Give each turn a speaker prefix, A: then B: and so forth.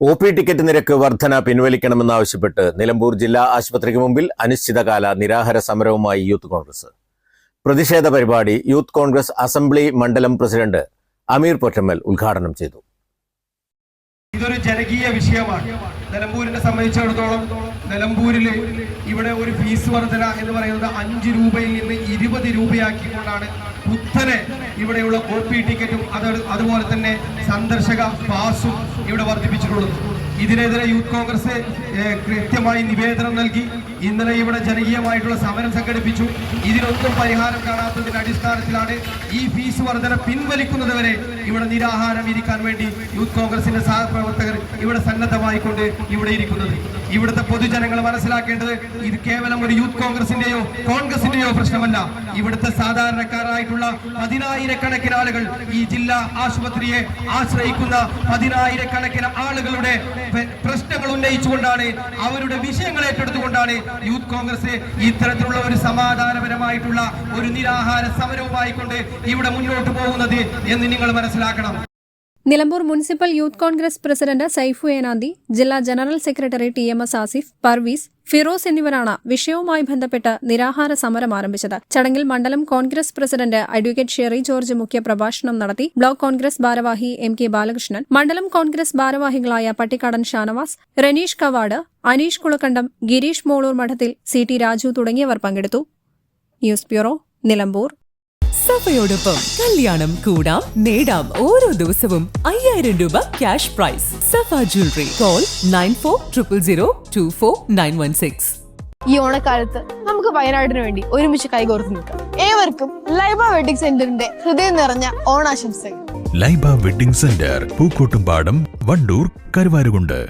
A: O P ticket നിരക്ക് വർധന പിൻവലിക്കണമെന്നാവശ്യപ്പെട്ട് നിലമ്പൂർ ജില്ലാ ആശുപത്രിക്ക് മുമ്പിൽ അനിശ്ചിതകാല നിരാഹാര സമരവുമായി യൂത്ത് കോൺഗ്രസ്. പ്രതിഷേധ പരിപാടി യൂത്ത് കോൺഗ്രസ് അസംബ്ലി മണ്ഡലം പ്രസിഡന്റ് അമീർ പൊറ്റമ്മൽ ഉദ്ഘാടനം ചെയ്തു.
B: ഇതൊരു ജനകീയ വിഷയമാണ്. നിലമ്പൂരിനെ സംബന്ധിച്ചിടത്തോളം നിലമ്പൂരിൽ ഇവിടെ ഒരു ഫീസ് വർധന എന്ന് പറയുന്നത് അഞ്ച് രൂപയിൽ നിന്ന് ഇരുപത് രൂപയാക്കിക്കൊണ്ടാണ് കുത്തനെ ഇവിടെയുള്ള കോപ്പി ടിക്കറ്റും അത് അതുപോലെ തന്നെ സന്ദർശക പാസും ഇവിടെ വർദ്ധിപ്പിച്ചിട്ടുള്ളത്. ഇതിനെതിരെ യൂത്ത് കോൺഗ്രസ് കൃത്യമായി നിവേദനം നൽകി. ഇന്നലെ ഇവിടെ ജനകീയമായിട്ടുള്ള സമരം സംഘടിപ്പിച്ചു. ഇതിനൊന്നും പരിഹാരം കാണാത്തതിന്റെ അടിസ്ഥാനത്തിലാണ് ഈ ഫീസ് വർധന പിൻവലിക്കുന്നത് വരെ ഇവിടെ നിരാഹാരം ഇരിക്കാൻ വേണ്ടി യൂത്ത് കോൺഗ്രസിന്റെ സഹപ്രവർത്തകർ ഇവിടെ സന്നദ്ധമായിക്കൊണ്ട് ഇവിടെ ഇരിക്കുന്നത്. ഇവിടുത്തെ പൊതുജനങ്ങൾ മനസ്സിലാക്കേണ്ടത് ഇത് കേവലം ഒരു യൂത്ത് കോൺഗ്രസിന്റെയോ കോൺഗ്രസിന്റെയോ പ്രശ്നമല്ല. ഇവിടുത്തെ സാധാരണക്കാരായിട്ടുള്ള പതിനായിരക്കണക്കിന് ആളുകൾ ഈ ജില്ലാ ആശുപത്രിയെ ആശ്രയിക്കുന്ന പതിനായിരക്കണക്കിന് ആളുകളുടെ പ്രശ്നങ്ങൾ ഉന്നയിച്ചുകൊണ്ടാണ് അവരുടെ വിഷയങ്ങൾ ഏറ്റെടുത്തുകൊണ്ടാണ് യൂത്ത് കോൺഗ്രസ് ഇത്തരത്തിലുള്ള ഒരു സമാധാനപരമായിട്ടുള്ള ഒരു നിരാഹാര സമരവുമായിക്കൊണ്ട് ഇവിടെ മുന്നോട്ട് പോകുന്നത് എന്ന് നിങ്ങൾ മനസ്സിലാക്കണം.
C: Nilambur municipal youth Congress president Saifu Enanthi ജില്ലാ general secretary T M S Asif Parvez Firoz എന്നിവരാണ് വിഷയവുമായി ബന്ധപ്പെട്ട് നിരാഹാര സമരം ആരംഭിച്ചത്. ചടങ്ങിൽ മണ്ഡലം കോൺഗ്രസ് പ്രസിഡന്റ് അഡ്വക്കേറ്റ് ഷെറി ജോർജ് മുഖ്യ പ്രഭാഷണം നടത്തി ബ്ലോക്ക് കോൺഗ്രസ് ഭാരവാഹി എം കെ ബാലകൃഷ്ണൻ മണ്ഡലം കോൺഗ്രസ് ഭാരവാഹികളായ പട്ടിക്കാടൻ ഷാനവാസ് റനീഷ് കവാട് അനീഷ് കുളക്കണ്ടം ഗിരീഷ് മോളൂർ മഠത്തിൽ സി ടി രാജു തുടങ്ങിയവർ പങ്കെടുത്തു. News bureau Nilambur.
D: സഫയോടൊപ്പം കല്യാണം കൂടാം നേടാം ഓരോ ദിവസവും അയ്യായിരം രൂപ cash prize Safa jewellery call nine four triple zero two four nine one six
E: ഈ ഓണക്കാലത്ത് നമുക്ക് വയനാടിന് വേണ്ടി ഒരുമിച്ച് കൈകോർത്ത് നിൽക്കാം. ഏവർക്കും ലൈബ വെഡിങ് സെന്ററിന്റെ ഹൃദയം നിറഞ്ഞ ഓണാശംസകൾ.
F: Laiba wedding centre Pookkottumpadam Wandoor Karuvarakundu.